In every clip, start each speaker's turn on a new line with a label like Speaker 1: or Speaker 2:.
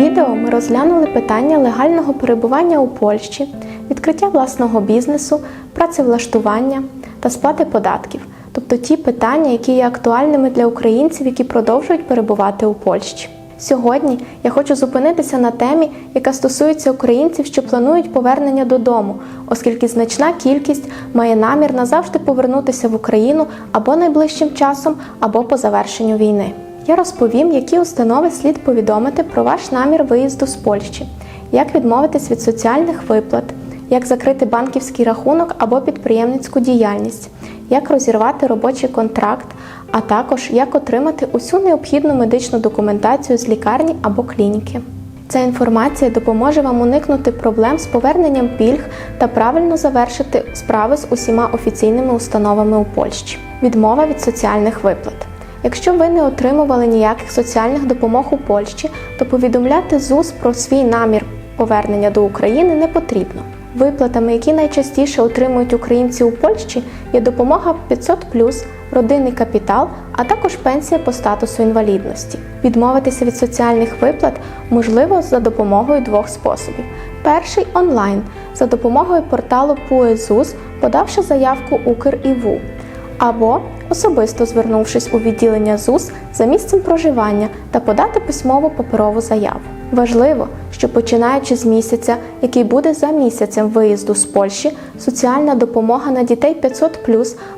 Speaker 1: відео ми розглянули питання легального перебування у Польщі, відкриття власного бізнесу, працевлаштування та сплати податків, тобто ті питання, які є актуальними для українців, які продовжують перебувати у Польщі. Сьогодні я хочу зупинитися на темі, яка стосується українців, що планують повернення додому, оскільки значна кількість має намір назавжди повернутися в Україну або найближчим часом, або по завершенню війни. Я розповім, які установи слід повідомити про ваш намір виїзду з Польщі, як відмовитись від соціальних виплат, як закрити банківський рахунок або підприємницьку діяльність, як розірвати робочий контракт, а також як отримати усю необхідну медичну документацію з лікарні або клініки. Ця інформація допоможе вам уникнути проблем з поверненням пільг та правильно завершити справи з усіма офіційними установами у Польщі. Відмова від соціальних виплат. Якщо ви не отримували ніяких соціальних допомог у Польщі, то повідомляти ЗУС про свій намір повернення до України не потрібно. Виплатами, які найчастіше отримують українці у Польщі, є допомога 500 родинний капітал, а також пенсія по статусу інвалідності. Відмовитися від соціальних виплат можливо за допомогою двох способів: перший онлайн за допомогою порталу ПУЕЗУС, подавши заявку Укріву, або особисто звернувшись у відділення ЗУС за місцем проживання та подати письмову паперову заяву. Важливо, що починаючи з місяця, який буде за місяцем виїзду з Польщі, соціальна допомога на дітей 500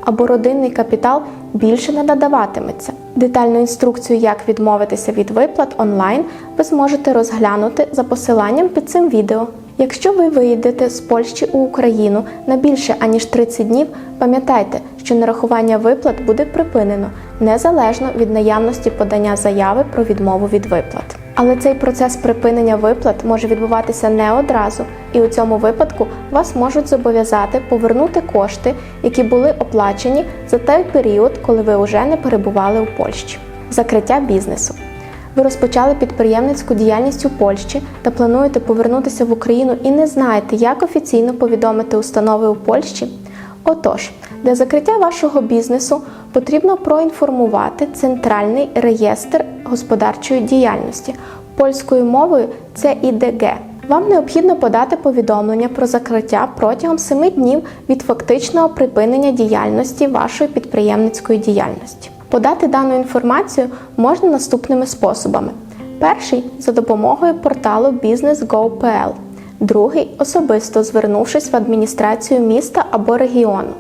Speaker 1: або родинний капітал більше не надаватиметься. Детальну інструкцію, як відмовитися від виплат онлайн, ви зможете розглянути за посиланням під цим відео. Якщо ви виїдете з Польщі у Україну на більше аніж 30 днів, пам'ятайте, що нарахування виплат буде припинено незалежно від наявності подання заяви про відмову від виплат. Але цей процес припинення виплат може відбуватися не одразу, і у цьому випадку вас можуть зобов'язати повернути кошти, які були оплачені за той період, коли ви вже не перебували у Польщі. Закриття бізнесу. Ви розпочали підприємницьку діяльність у Польщі та плануєте повернутися в Україну і не знаєте, як офіційно повідомити установи у Польщі? Отож, для закриття вашого бізнесу потрібно проінформувати Центральний реєстр господарчої діяльності. Польською мовою це ІДГ. Вам необхідно подати повідомлення про закриття протягом 7 днів від фактичного припинення діяльності вашої підприємницької діяльності. Подати дану інформацію можна наступними способами: перший за допомогою порталу Business.go.pl, другий особисто звернувшись в адміністрацію міста або регіону.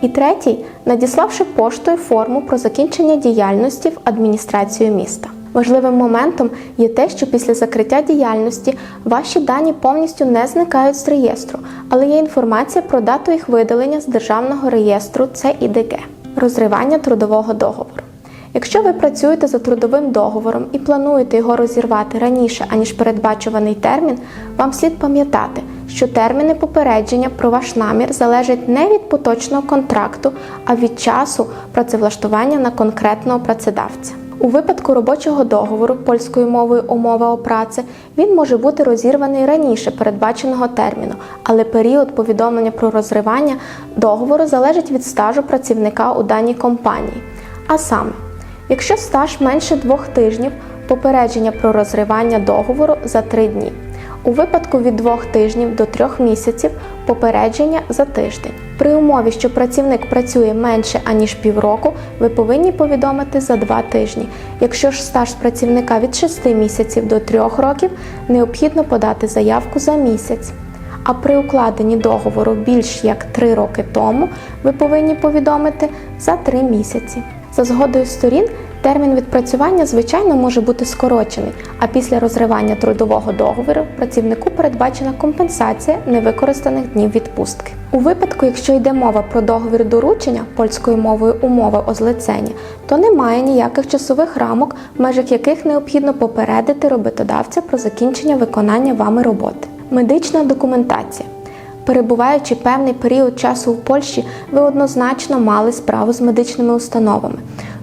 Speaker 1: І третій надіславши поштою форму про закінчення діяльності в адміністрацію міста. Важливим моментом є те, що після закриття діяльності ваші дані повністю не зникають з реєстру, але є інформація про дату їх видалення з державного реєстру ЦІДГ. Розривання трудового договору. Якщо ви працюєте за трудовим договором і плануєте його розірвати раніше, аніж передбачуваний термін, вам слід пам'ятати, що терміни попередження про ваш намір залежать не від поточного контракту, а від часу працевлаштування на конкретного працедавця. У випадку робочого договору польською мовою умова о праці він може бути розірваний раніше передбаченого терміну, але період повідомлення про розривання договору залежить від стажу працівника у даній компанії. А саме, якщо стаж менше двох тижнів, попередження про розривання договору за три дні. У випадку від двох тижнів до трьох місяців попередження за тиждень. При умові, що працівник працює менше аніж півроку, ви повинні повідомити за два тижні. Якщо ж стаж працівника від 6 місяців до 3 років, необхідно подати заявку за місяць. А при укладенні договору більш як 3 роки тому, ви повинні повідомити за 3 місяці. За згодою сторін термін відпрацювання, звичайно, може бути скорочений, а після розривання трудового договору працівнику передбачена компенсація невикористаних днів відпустки. У випадку, якщо йде мова про договір доручення польською мовою умови о злиценні, то немає ніяких часових рамок, в межах яких необхідно попередити роботодавця про закінчення виконання вами роботи. Медична документація. Перебуваючи певний період часу у Польщі, ви однозначно мали справу з медичними установами.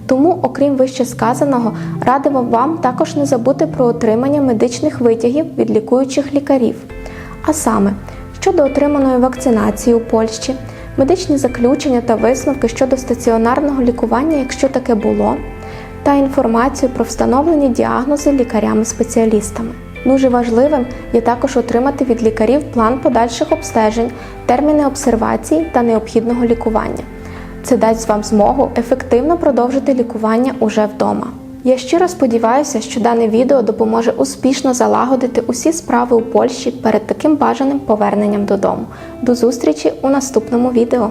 Speaker 1: Тому, окрім вище сказаного, радимо вам також не забути про отримання медичних витягів від лікуючих лікарів. А саме, щодо отриманої вакцинації у Польщі, медичні заключення та висновки щодо стаціонарного лікування, якщо таке було, та інформацію про встановлені діагнози лікарями-спеціалістами. Дуже важливим є також отримати від лікарів план подальших обстежень, терміни обсервації та необхідного лікування. Це дасть вам змогу ефективно продовжити лікування уже вдома. Я щиро сподіваюся, що дане відео допоможе успішно залагодити усі справи у Польщі перед таким бажаним поверненням додому. До зустрічі у наступному відео!